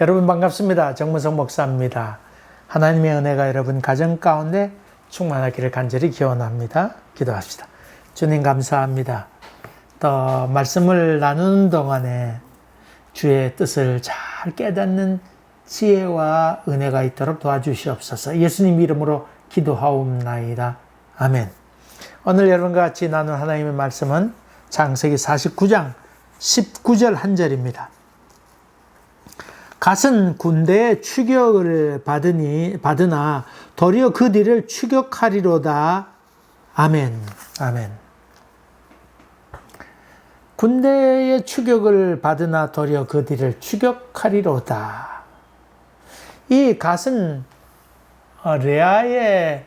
여러분 반갑습니다. 정문성 목사입니다. 하나님의 은혜가 여러분 가정 가운데 충만하기를 간절히 기원합니다. 기도합시다. 주님 감사합니다. 또 말씀을 나누는 동안에 주의 뜻을 잘 깨닫는 지혜와 은혜가 있도록 도와주시옵소서. 예수님 이름으로 기도하옵나이다. 아멘. 오늘 여러분과 같이 나눈 하나님의 말씀은 장세기 49장 19절 한 절입니다. 갓은 군대의 추격을 받으니 받으나 도리어 그 뒤를 추격하리로다. 아멘. 아멘. 군대의 추격을 받으나 도리어 그 뒤를 추격하리로다. 이 갓은 어, 레아의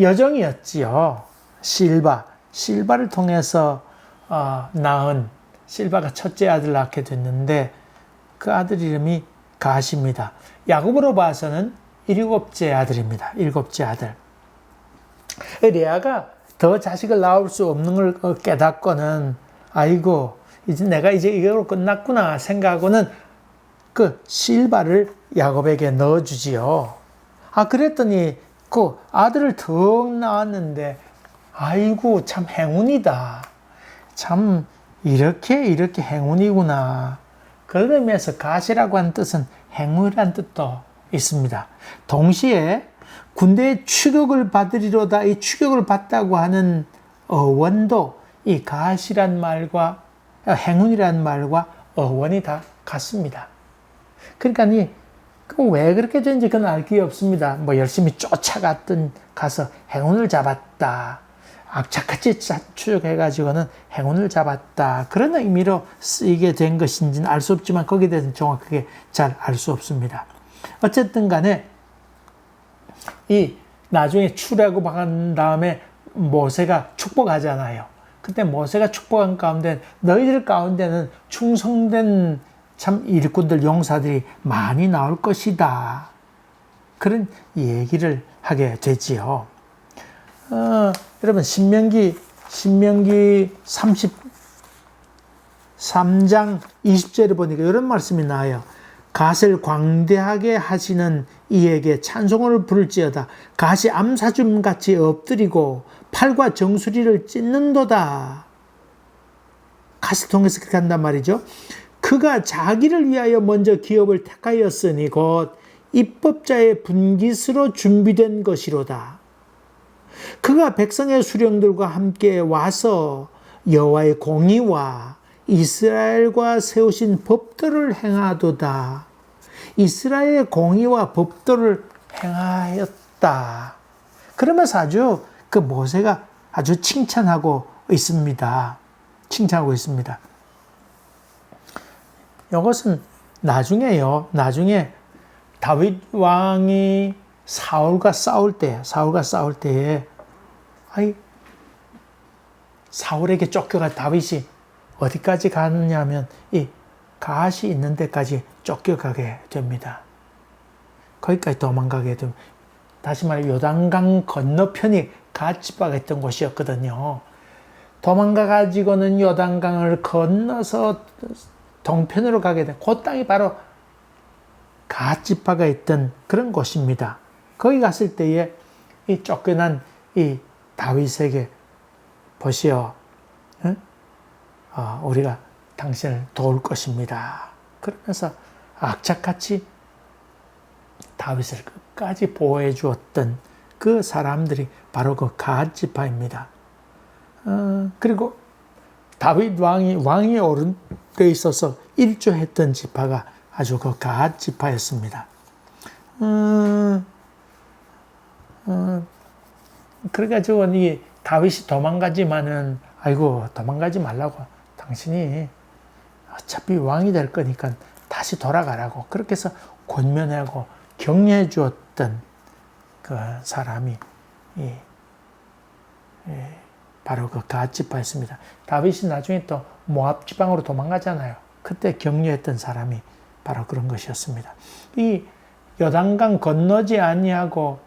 여정이었지요. 실바. 실바를 통해서 어, 낳은 실바가 첫째 아들 낳게 됐는데 그 아들 이름이 가시입니다. 야곱으로 봐서는 일곱째 아들입니다. 일곱째 아들. 레아가 더 자식을 낳을 수 없는 걸 깨닫고는 아이고 이제 내가 이제 이거로 끝났구나 생각하고는 그 실바를 야곱에게 넣어주지요. 아 그랬더니 그 아들을 더 낳았는데 아이고 참 행운이다. 참 이렇게 이렇게 행운이구나. 그런 의미에서 가시라고 하는 뜻은 행운이라는 뜻도 있습니다. 동시에 군대의 추격을 받으리로다 이 추격을 받다고 하는 어원도 이 가시란 말과 행운이란 말과 어원이 다 같습니다. 그러니까 이 왜 그렇게 되는지 그건 알게 없습니다. 뭐 열심히 쫓아갔던 가서 행운을 잡았다. 악착같이 추적해가지고는 행운을 잡았다. 그런 의미로 쓰이게 된 것인지는 알 수 없지만 거기에 대해서는 정확하게 잘 알 수 없습니다. 어쨌든 간에 이 나중에 출애굽한 다음에 모세가 축복하잖아요. 그때 모세가 축복한 가운데 너희들 가운데는 충성된 참 일꾼들 용사들이 많이 나올 것이다. 그런 얘기를 하게 되지요. 어, 여러분 신명기 신명기 33장 20절에 보니까 이런 말씀이 나와요. 갓을 광대하게 하시는 이에게 찬송을 부를지어다. 갓이 암사줌 같이 엎드리고 팔과 정수리를 찢는도다. 갓을 통해서 그렇게 한단 말이죠. 그가 자기를 위하여 먼저 기업을 택하였으니 곧 입법자의 분깃으로 준비된 것이로다. 그가 백성의 수령들과 함께 와서 여호와의 공의와 이스라엘과 세우신 법도를 행하도다. 이스라엘의 공의와 법도를 행하였다. 그러면서 아주 그 모세가 아주 칭찬하고 있습니다. 칭찬하고 있습니다. 이것은 나중에요. 나중에 다윗 왕이 사울과 싸울 때, 사울과 싸울 때에, 아이, 사울에게 쫓겨가 다윗이 어디까지 가느냐 하면 이 가시 있는 데까지 쫓겨가게 됩니다. 거기까지 도망가게 됩니다. 다시 말해 요단강 건너편이 가치바가 있던 곳이었거든요. 도망가 가지고는 요단강을 건너서 동편으로 가게 된 그 땅이 바로 가치바가 있던 그런 곳입니다. 거기 갔을 때에 이 쫓겨난 이 다윗에게 보시오. 응? 어, 우리가 당신을 도울 것입니다. 그러면서 악착같이 다윗을 끝까지 보호해 주었던 그 사람들이 바로 그 가지파입니다. 어, 그리고 다윗 왕이 왕이 오른 데 있어서 일조했던 지파가 아주 그 가지파였습니다. 어, 어, 그래가지고 이 다윗이 도망가지만은 아이고 도망가지 말라고 당신이 어차피 왕이 될 거니까 다시 돌아가라고 그렇게 해서 권면하고 격려해 주었던 그 사람이 이, 이, 바로 그 가지파였습니다. 다윗이 나중에 또 모압 지방으로 도망가잖아요. 그때 격려했던 사람이 바로 그런 것이었습니다. 이 요단강 건너지 아니하고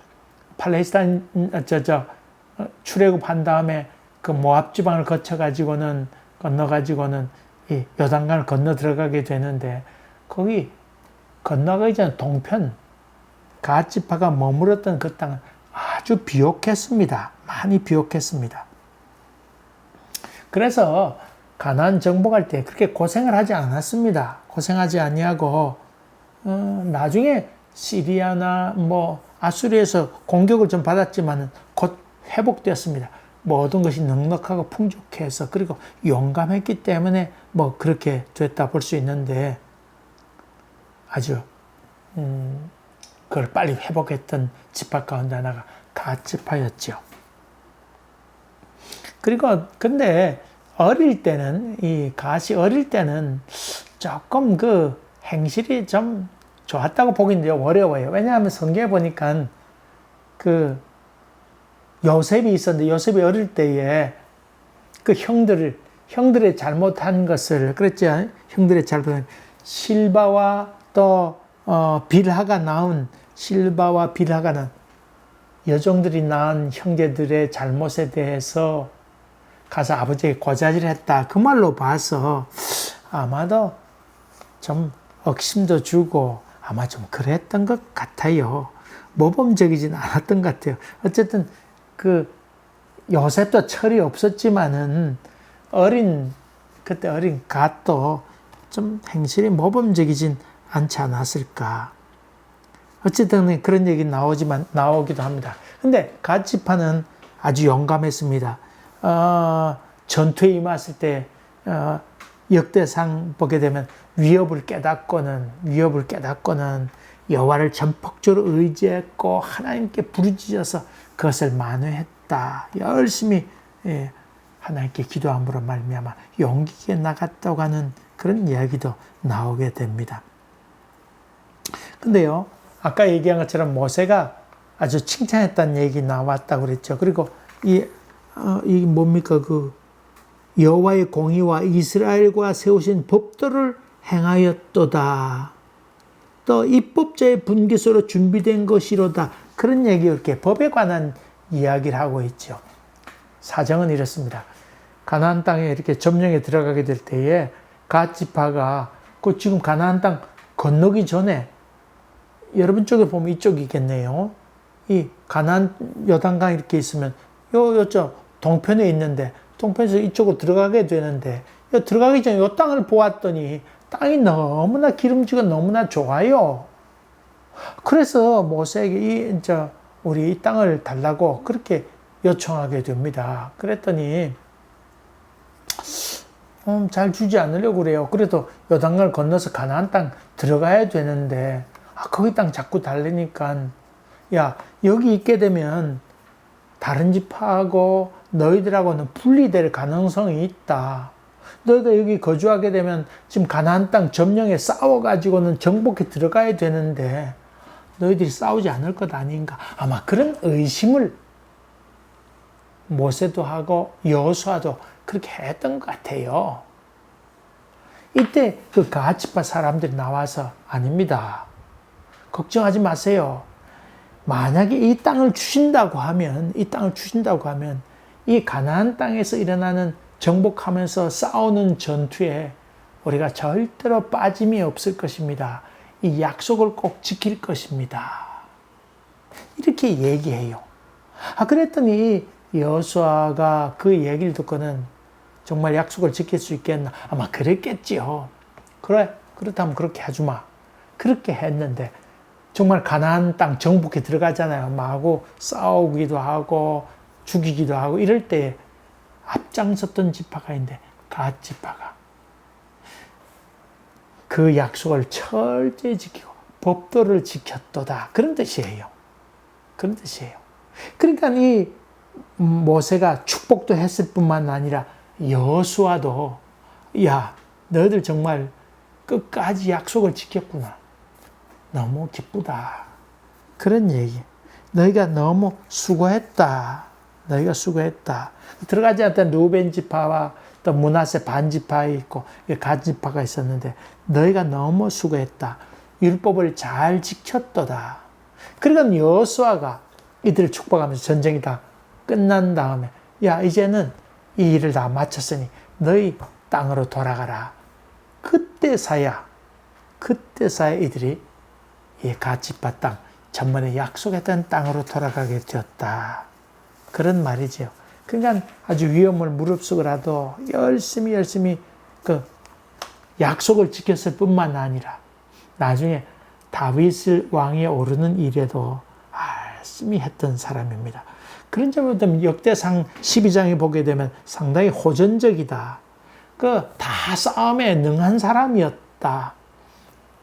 팔레스타인 저저 출애굽한 다음에 그 모압 지방을 거쳐 가지고는 건너 가지고는 이 요단강을 건너 들어가게 되는데 거기 건너가기 전 동편 가지파가 머물었던 그 땅은 아주 비옥했습니다. 많이 비옥했습니다. 그래서 가나안 정복할 때 그렇게 고생을 하지 않았습니다. 고생하지 아니하고 어, 나중에 시리아나 뭐 아수리에서 공격을 좀 받았지만 곧 회복되었습니다. 모든 것이 넉넉하고 풍족해서 그리고 용감했기 때문에 뭐 그렇게 됐다 볼 수 있는데 아주 음, 그걸 빨리 회복했던 지파 가운데 하나가 갓지파였죠. 그리고 근데 어릴 때는 이 갓이 어릴 때는 조금 그 행실이 좀 좋았다고 보기는 좀 어려워요. 왜냐하면 성경에 보니까 그 요셉이 있었는데 요셉이 어릴 때에 그 형들을 형들의 잘못한 것을 그랬죠. 형들의 잘못한 실바와 또 어, 빌하가 낳은 실바와 빌하가 낳은 여종들이 낳은 형제들의 잘못에 대해서 가서 아버지에게 고자질했다. 그 말로 봐서 아마도 좀 억심도 주고 아마 좀 그랬던 것 같아요. 모범적이진 않았던 것 같아요. 어쨌든 그 요셉도 철이 없었지만은 어린 그때 어린 갓도 좀 행실이 모범적이진 않지 않았을까. 어쨌든 그런 얘기 나오지만 나오기도 합니다. 근데 갓 지파는 아주 용감했습니다. 어, 전투에 임했을 때 어, 역대상 보게 되면 위협을 깨닫고는 위협을 깨닫고는 여호와를 전폭적으로 의지했고 하나님께 부르짖어서 그것을 만회했다. 열심히 예, 하나님께 기도함으로 말미암아 용기 있게 나갔다고 하는 그런 이야기도 나오게 됩니다. 근데요, 아까 얘기한 것처럼 모세가 아주 칭찬했다는 얘기 나왔다고 그랬죠. 그리고 이, 어, 이 뭡니까 그 여호와의 공의와 이스라엘과 세우신 법도를 행하였도다. 또 입법자의 분기소로 준비된 것이로다. 그런 얘기 이렇게 법에 관한 이야기를 하고 있죠. 사정은 이렇습니다. 가나안 땅에 이렇게 점령에 들어가게 될 때에 갓 지파가 그 지금 가나안 땅 건너기 전에 여러분 쪽에 보면 이쪽이겠네요. 이 가나안 여단강 이렇게 있으면 요 요쪽 동편에 있는데 동편에서 이쪽으로 들어가게 되는데 요 들어가기 전에 요 땅을 보았더니 땅이 너무나 기름지고 너무나 좋아요. 그래서 모세에게 이 이제 우리 이 땅을 달라고 그렇게 요청하게 됩니다. 그랬더니 음, 잘 주지 않으려고 그래요. 그래도 요단강을 건너서 가나안 땅 들어가야 되는데 아, 거기 땅 자꾸 달리니까 야 여기 있게 되면 다른 집하고 너희들하고는 분리될 가능성이 있다. 너희가 여기 거주하게 되면 지금 가나안 땅 점령에 싸워가지고는 정복에 들어가야 되는데 너희들이 싸우지 않을 것 아닌가. 아마 그런 의심을 모세도 하고 여호수아도 그렇게 했던 것 같아요. 이때 그 가치파 사람들이 나와서 아닙니다. 걱정하지 마세요. 만약에 이 땅을 주신다고 하면 이 땅을 주신다고 하면 이 가나안 땅에서 일어나는 정복하면서 싸우는 전투에 우리가 절대로 빠짐이 없을 것입니다. 이 약속을 꼭 지킬 것입니다. 이렇게 얘기해요. 아 그랬더니 여수아가 그 얘기를 듣고는 정말 약속을 지킬 수 있겠나? 아마 그랬겠지요. 그래 그렇다면 그렇게 해주마. 그렇게 했는데 정말 가나안 땅 정복에 들어가잖아요. 마구 싸우기도 하고 죽이기도 하고 이럴 때 앞장섰던 지파가 있는데 갓 지파가 그 약속을 철저히 지키고 법도를 지켰도다 그런 뜻이에요. 그런 뜻이에요. 그러니까 이 모세가 축복도 했을 뿐만 아니라 여수와도 야 너희들 정말 끝까지 약속을 지켰구나. 너무 기쁘다. 그런 얘기. 너희가 너무 수고했다. 너희가 수고했다. 들어가지 않던 루벤 지파와 또 문하세 반 지파 있고 가지파가 있었는데 너희가 너무 수고했다. 율법을 잘 지켰도다. 그러니까 여수아가 이들을 축복하면서 전쟁이 다 끝난 다음에 야 이제는 이 일을 다 마쳤으니 너희 땅으로 돌아가라. 그때서야 그때서야 이들이 이 가치파 땅, 전번에 약속했던 땅으로 돌아가게 되었다. 그런 말이죠. 그러니까 아주 위험을 무릅쓰고라도 열심히 열심히 그 약속을 지켰을 뿐만 아니라 나중에 다윗을 왕에 오르는 일에도 열심히 했던 사람입니다. 그런 점에서 역대상 12장에 보게 되면 상당히 호전적이다. 그 다 싸움에 능한 사람이었다.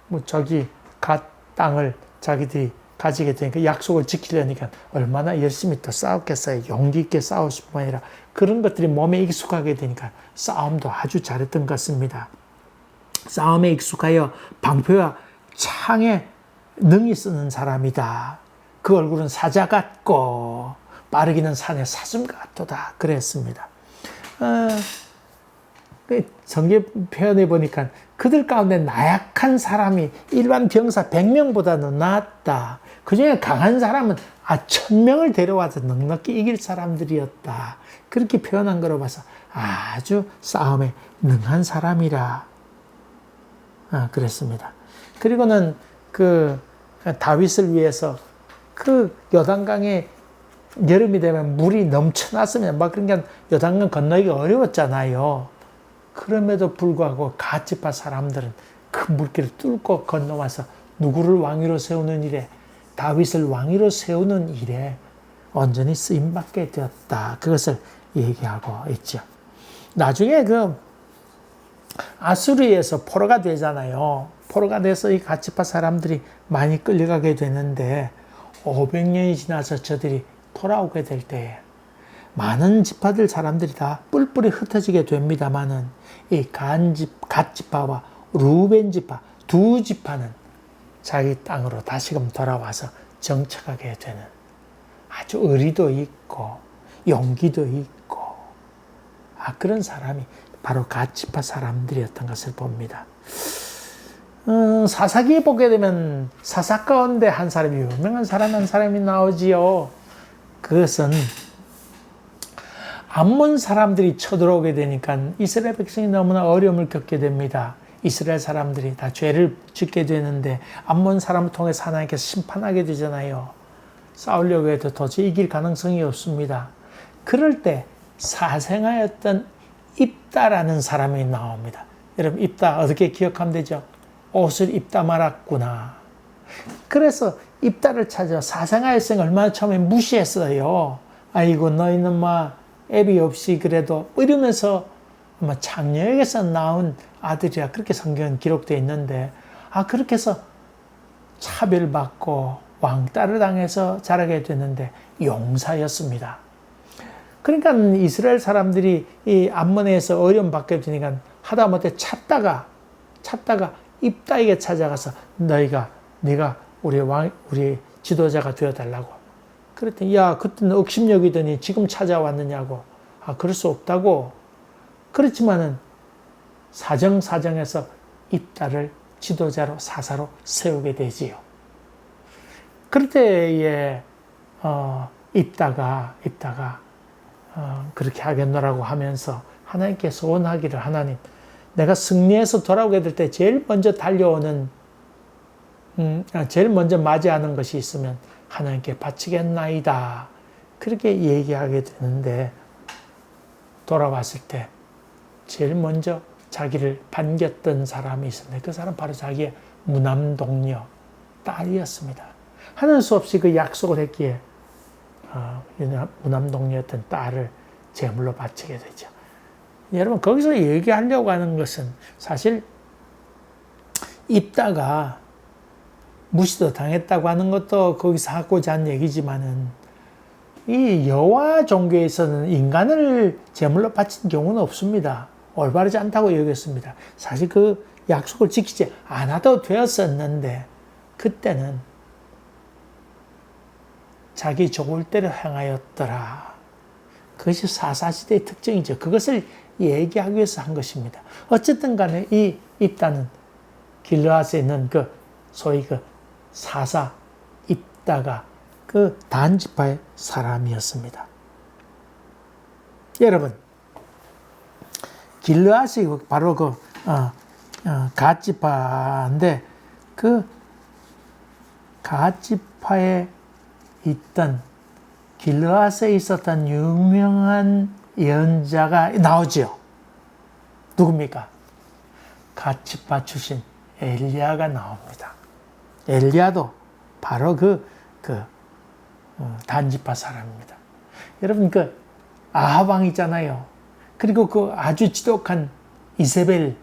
뭐 저기 갓 땅을 자기들이 가지게 되니까 약속을 지키려니까 얼마나 열심히 또 싸웠겠어요. 용기 있게 싸울 뿐만 아니라 그런 것들이 몸에 익숙하게 되니까 싸움도 아주 잘했던 것 같습니다. 싸움에 익숙하여 방패와 창에 능히 쓰는 사람이다. 그 얼굴은 사자 같고 빠르기는 산의 사슴 같도다. 그랬습니다. 어, 성경 표현해 보니까 그들 가운데 나약한 사람이 일반 병사 100명보다는 낫다. 그 중에 강한 사람은 아, 1000명을 데려와서 넉넉히 이길 사람들이었다. 그렇게 표현한 거로 봐서 아주 싸움에 능한 사람이라. 아, 그랬습니다. 그리고는 그 다윗을 위해서 그 요단강에 여름이 되면 물이 넘쳐났으면 막 그러니까 요단강 건너기가 어려웠잖아요. 그럼에도 불구하고 가치파 사람들은 그 물길을 뚫고 건너와서 누구를 왕위로 세우는 일에 다윗을 왕위로 세우는 일에 온전히 쓰임 받게 되었다. 그것을 얘기하고 있죠. 나중에 그 아수리에서 포로가 되잖아요. 포로가 돼서 이 가치파 사람들이 많이 끌려가게 되는데 500년이 지나서 저들이 돌아오게 될 때에 많은 지파들 사람들이 다 뿔뿔이 흩어지게 됩니다만은 이 간집, 갓지파와 루벤 지파 두 지파는 자기 땅으로 다시금 돌아와서 정착하게 되는 아주 의리도 있고 용기도 있고 아 그런 사람이 바로 갓지파 사람들이었던 것을 봅니다. 음, 사사기에 보게 되면 사사 가운데 한 사람이 유명한 사람 한 사람이 나오지요. 그것은 암몬 사람들이 쳐들어오게 되니까 이스라엘 백성이 너무나 어려움을 겪게 됩니다. 이스라엘 사람들이 다 죄를 짓게 되는데 암몬 사람을 통해서 하나님께서 심판하게 되잖아요. 싸우려고 해도 도저히 이길 가능성이 없습니다. 그럴 때 사생하였던 입다라는 사람이 나옵니다. 여러분 입다 어떻게 기억하면 되죠? 옷을 입다 말았구나. 그래서 입다를 찾아 사생아일생 얼마나 처음에 무시했어요. 아이고 너희는 막 애비 없이 그래도 이러면서 아마 창녀에게서 나온 아들이라 그렇게 성경은 기록되어 있는데 아 그렇게 해서 차별받고 왕따를 당해서 자라게 됐는데 용사였습니다. 그러니까 이스라엘 사람들이 이 암몬에서 어려움 받게 되니까 하다못해 찾다가 찾다가 입다에게 찾아가서 너희가 네가 우리 왕 우리 지도자가 되어 달라고. 그랬더니 야 그때는 억심력이더니 지금 찾아왔느냐고. 아 그럴 수 없다고. 그렇지만은 사정 사정에서 입다를 지도자로 사사로 세우게 되지요. 그럴 때에 어, 입다가 입다가 어, 그렇게 하겠노라고 하면서 하나님께 소원하기를 하나님 내가 승리해서 돌아오게 될 때 제일 먼저 달려오는 음, 아, 제일 먼저 맞이하는 것이 있으면 하나님께 바치겠나이다. 그렇게 얘기하게 되는데 돌아왔을 때 제일 먼저 자기를 반겼던 사람이 있었는데 그 사람 바로 자기의 무남동녀 딸이었습니다. 하는 수 없이 그 약속을 했기에 어, 무남동녀였던 딸을 제물로 바치게 되죠. 여러분 거기서 얘기하려고 하는 것은 사실 입다가 무시도 당했다고 하는 것도 거기서 하고자 한 얘기지만은 이 여호와 종교에서는 인간을 제물로 바친 경우는 없습니다. 올바르지 않다고 여겼습니다. 사실 그 약속을 지키지 않아도 되었었는데 그때는 자기 좋을 때를 향하였더라. 그것이 사사시대의 특징이죠. 그것을 얘기하기 위해서 한 것입니다. 어쨌든 간에 이 입다는 길르앗에 있는 그 소위 그 사사 입다가 그 단지파의 사람이었습니다. 여러분, 길르앗이 바로 그 어, 어, 갓지파인데 그 가지파에 있던 길르앗에 있었던 유명한 예언자가 나오지요. 누굽니까? 가치파 출신 엘리야가 나옵니다. 엘리야도 바로 그, 그, 어, 단지파 사람입니다. 여러분, 그, 아하방 있잖아요. 그리고 그 아주 지독한 이세벨,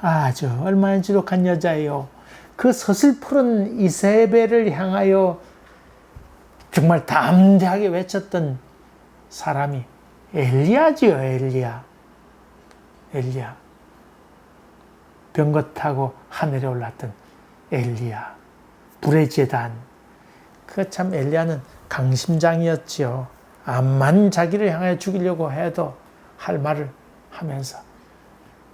아주 얼마나 지독한 여자예요. 그 서슬푸른 이세벨을 향하여 정말 담대하게 외쳤던 사람이 엘리야지요, 엘리야. 엘리야. 병거 타고 하늘에 올랐던 엘리야. 불의 재단. 그 참 엘리야는 강심장이었지요. 암만 자기를 향해 죽이려고 해도 할 말을 하면서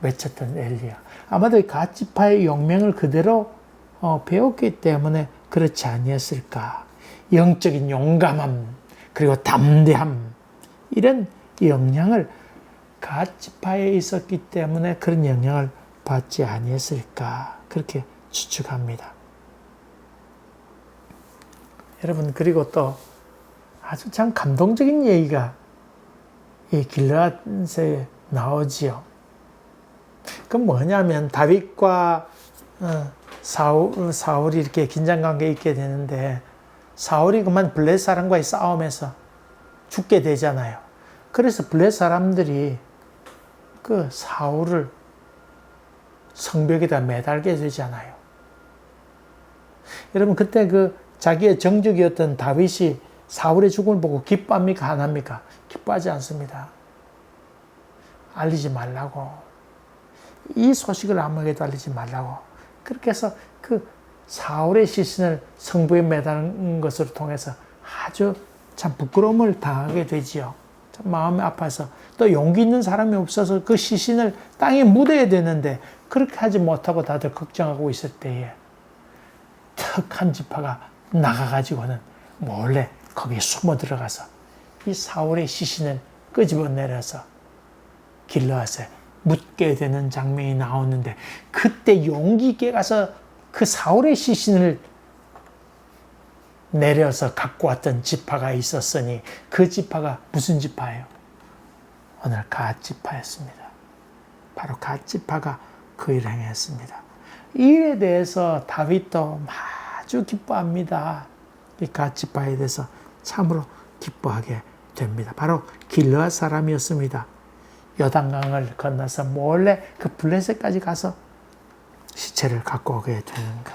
외쳤던 엘리야. 아마도 가치파의 용맹을 그대로 어, 배웠기 때문에 그렇지 아니었을까. 영적인 용감함 그리고 담대함 이런 영향을 가치파에 있었기 때문에 그런 영향을 받지 아니했을까 그렇게 추측합니다. 여러분 그리고 또 아주 참 감동적인 얘기가 이 길르앗에 나오지요. 그 뭐냐면 다윗과 어, 사울, 사울이 이렇게 긴장관계 있게 되는데 사울이 그만 블레 사람과의 싸움에서 죽게 되잖아요. 그래서 블레 사람들이 그 사울을 성벽에다 매달게 되잖아요. 여러분 그때 그 자기의 정적이었던 다윗이 사울의 죽음을 보고 기뻐합니까? 안 합니까? 기뻐하지 않습니다. 알리지 말라고. 이 소식을 아무에게도 알리지 말라고. 그렇게 해서 그 사울의 시신을 성부에 매다는 것을 통해서 아주 참 부끄러움을 당하게 되지요. 참 마음이 아파서 또 용기 있는 사람이 없어서 그 시신을 땅에 묻어야 되는데 그렇게 하지 못하고 다들 걱정하고 있을 때에 턱한 지파가 나가가지고는 몰래 거기에 숨어 들어가서 이 사울의 시신을 끄집어 내려서 길러앗에 묻게 되는 장면이 나오는데 그때 용기 있게 가서 그 사울의 시신을 내려서 갖고 왔던 지파가 있었으니 그 지파가 무슨 지파예요? 오늘 갓 지파였습니다. 바로 갓 지파가 그 일을 행했습니다. 이 일에 대해서 다윗도 아주 기뻐합니다. 이 갓지파에 대해서 참으로 기뻐하게 됩니다. 바로 길르앗 사람이었습니다. 여단강을 건너서 몰래 그 블레셋까지 가서 시체를 갖고 오게 되는 것.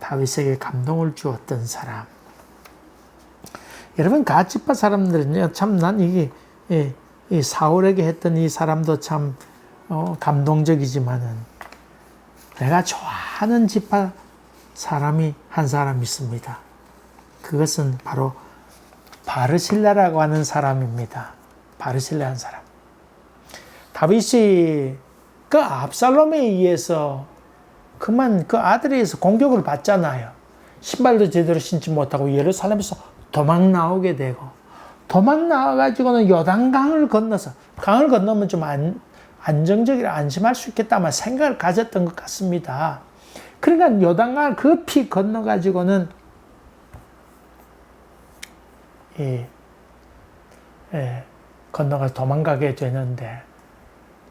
다윗에게 감동을 주었던 사람. 여러분 가치파 사람들은요 참 난 이게 이, 이 사울에게 했던 이 사람도 참 어, 감동적이지만은 내가 좋아하는 지파 사람이 한 사람 있습니다. 그것은 바로 바르실라라고 하는 사람입니다. 바르실라 한 사람. 다윗이 그 압살롬에 의해서 그만 그 아들에 의해서 공격을 받잖아요. 신발도 제대로 신지 못하고 예루살렘에서 도망 나오게 되고 도망 나와가지고는 요단강을 건너서 강을 건너면 좀 안, 안정적이라 안심할 수 있겠다만 생각을 가졌던 것 같습니다. 그러니까 요단강을 급히 건너가지고는 예, 예, 건너가 도망가게 되는데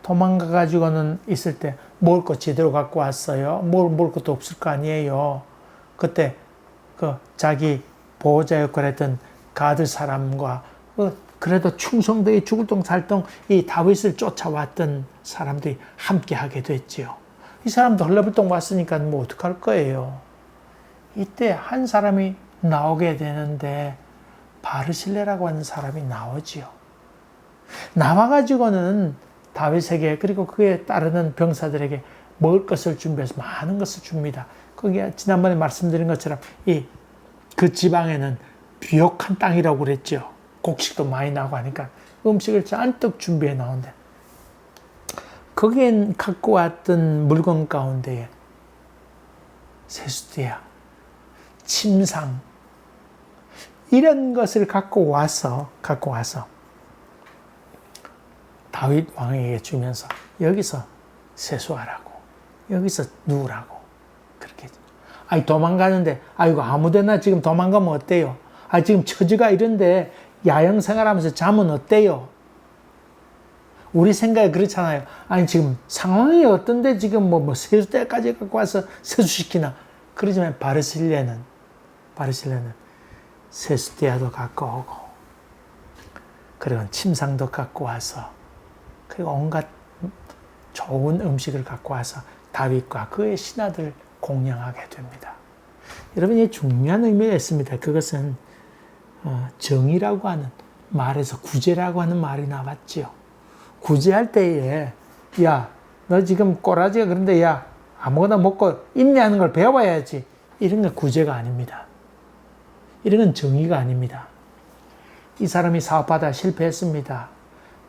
도망가 가지고는 있을 때 먹을 것 제대로 갖고 왔어요. 뭘 먹을 것도 없을 거 아니에요. 그때 그 자기 보호자 역할을 했던 가드 사람과 그 그래도 충성되게 죽을 동 살동 이 다윗을 쫓아왔던 사람들이 함께 하게 됐지요. 이 사람도 헐레벌떡 왔으니까 뭐 어떡할 거예요. 이때 한 사람이 나오게 되는데 바르실레라고 하는 사람이 나오지요. 나와가지고는 다윗에게 그리고 그에 따르는 병사들에게 먹을 것을 준비해서 많은 것을 줍니다. 거기에 지난번에 말씀드린 것처럼 이 그 지방에는 비옥한 땅이라고 그랬죠. 곡식도 많이 나고 하니까 음식을 잔뜩 준비해 나오는데 거기엔 갖고 왔던 물건 가운데에 세수대야, 침상 이런 것을 갖고 와서 갖고 와서 다윗 왕에게 주면서 여기서 세수하라고 여기서 누우라고 그렇게 아이 도망가는데 아이고 아무데나 지금 도망가면 어때요? 아 지금 처지가 이런데 야영 생활하면서 자면 어때요? 우리 생각이 그렇잖아요. 아니 지금 상황이 어떤데 지금 뭐, 뭐 세수대까지 갖고 와서 세수시키나? 그러지만 바르실레는 바르실레는 세수대야도 갖고 오고 그리고 침상도 갖고 와서 그리고 온갖 좋은 음식을 갖고 와서 다윗과 그의 신하들 공양하게 됩니다. 여러분 이 중요한 의미가 있습니다. 그것은 어, 정의라고 하는 말에서 구제라고 하는 말이 나왔지요. 구제할 때에 야 너 지금 꼬라지가 그런데 야 아무거나 먹고 인내하는 걸 배워야지 이런 건 구제가 아닙니다. 이런 건 정의가 아닙니다. 이 사람이 사업하다 실패했습니다.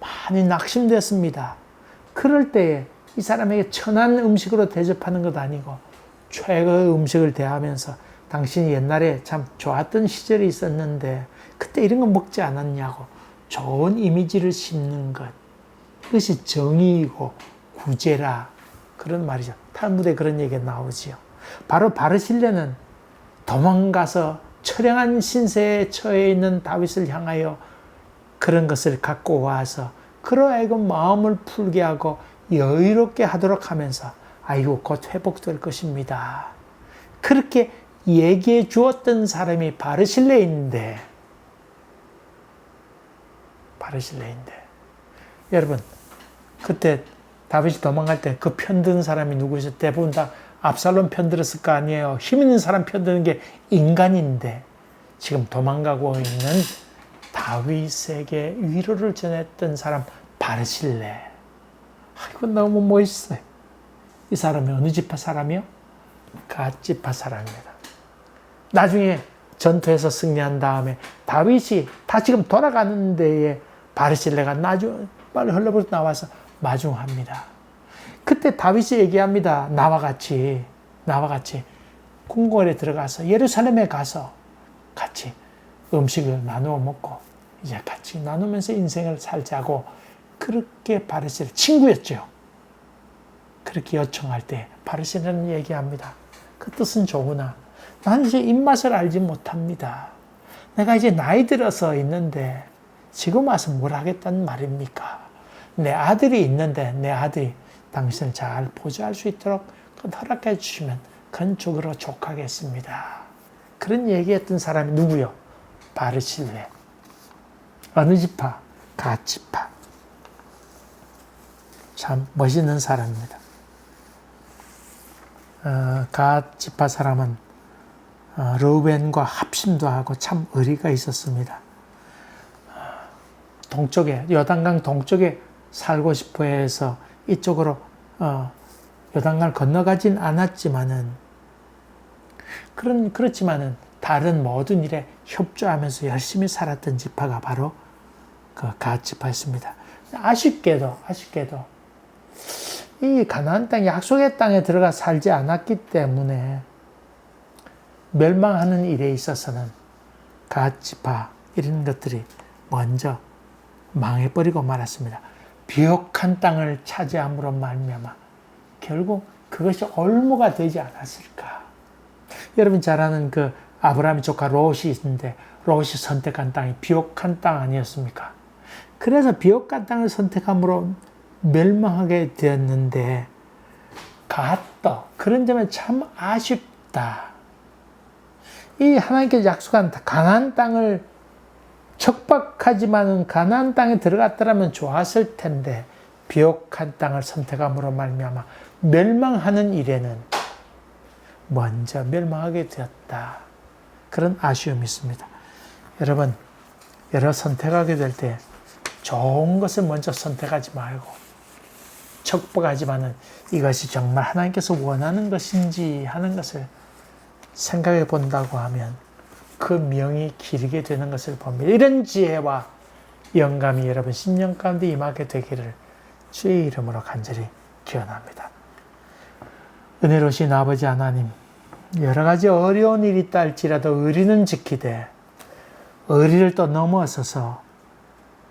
많이 낙심됐습니다. 그럴 때에 이 사람에게 천한 음식으로 대접하는 것 아니고 최고의 음식을 대하면서 당신이 옛날에 참 좋았던 시절이 있었는데 그때 이런 거 먹지 않았냐고 좋은 이미지를 심는 것. 그것이 정의이고 구제라 그런 말이죠. 탈무드에 그런 얘기가 나오지요. 바로 바르실레는 도망가서 처량한 신세에 처해 있는 다윗을 향하여 그런 것을 갖고 와서 그러 하여금 마음을 풀게 하고 여유롭게 하도록 하면서 아이고 곧 회복될 것입니다. 그렇게 얘기해 주었던 사람이 바르실레인데 바르실레인데 여러분 그때 다윗이 도망갈 때 그 편든 사람이 누구죠? 대부분 다 압살롬 편들었을 거 아니에요. 힘 있는 사람 편드는 게 인간인데 지금 도망가고 있는 다윗에게 위로를 전했던 사람 바르실레. 아이고 너무 멋있어요. 이 사람이 어느 지파 사람이요? 갓지파 사람입니다. 나중에 전투에서 승리한 다음에 다윗이 다 지금 돌아가는 데에 바르실레가 나중 빨리 흘러버려 나와서 마중합니다. 그때 다윗이 얘기합니다. 나와 같이 나와 같이 궁궐에 들어가서 예루살렘에 가서 같이 음식을 나누어 먹고 이제 같이 나누면서 인생을 살자고 그렇게 바르실 친구였죠. 그렇게 요청할 때 바르실은 얘기합니다. 그 뜻은 좋으나 나는 이제 입맛을 알지 못합니다. 내가 이제 나이 들어서 있는데 지금 와서 뭘 하겠다는 말입니까? 내 아들이 있는데 내 아들이 당신을 잘 보조할 수 있도록 허락해 주시면 건축으로 족하겠습니다. 그런 얘기했던 사람이 누구요? 바르실레. 어느 지파? 가지파. 참 멋있는 사람입니다. 어, 가지파 사람은 어, 르벤과 합심도 하고 참 의리가 있었습니다. 동쪽에 요단강 동쪽에 살고 싶어 해서 이쪽으로 어, 요단강을 건너가진 않았지만은 그런 그렇지만은 다른 모든 일에 협조하면서 열심히 살았던 지파가 바로 그 가지파였습니다. 아쉽게도 아쉽게도 이 가나안 땅 약속의 땅에 들어가 살지 않았기 때문에 멸망하는 일에 있어서는 가지파 이런 것들이 먼저 망해버리고 말았습니다. 비옥한 땅을 차지함으로 말미암아 결국 그것이 올무가 되지 않았을까? 여러분 잘 아는 그 아브라함의 조카 롯이 있는데 롯이 선택한 땅이 비옥한 땅 아니었습니까? 그래서 비옥한 땅을 선택함으로 멸망하게 되었는데 갔다. 그런 점에 참 아쉽다. 이 하나님께 약속한 강한 땅을 척박하지만은 가나안 땅에 들어갔더라면 좋았을 텐데 비옥한 땅을 선택함으로 말미암아 멸망하는 일에는 먼저 멸망하게 되었다. 그런 아쉬움이 있습니다. 여러분, 여러 선택하게 될 때 좋은 것을 먼저 선택하지 말고 척박하지만은 이것이 정말 하나님께서 원하는 것인지 하는 것을 생각해 본다고 하면 그 명이 기르게 되는 것을 봅니다. 이런 지혜와 영감이 여러분 10년 가운데 임하게 되기를 주의 이름으로 간절히 기원합니다. 은혜로신 아버지 하나님, 여러 가지 어려운 일이 있다 할지라도 의리는 지키되 의리를 또 넘어서서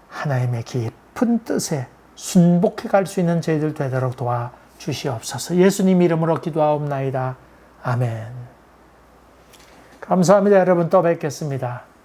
하나님의 깊은 뜻에 순복해 갈 수 있는 저희들 되도록 도와 주시옵소서. 예수님 이름으로 기도하옵나이다. 아멘. 감사합니다. 여러분 또 뵙겠습니다.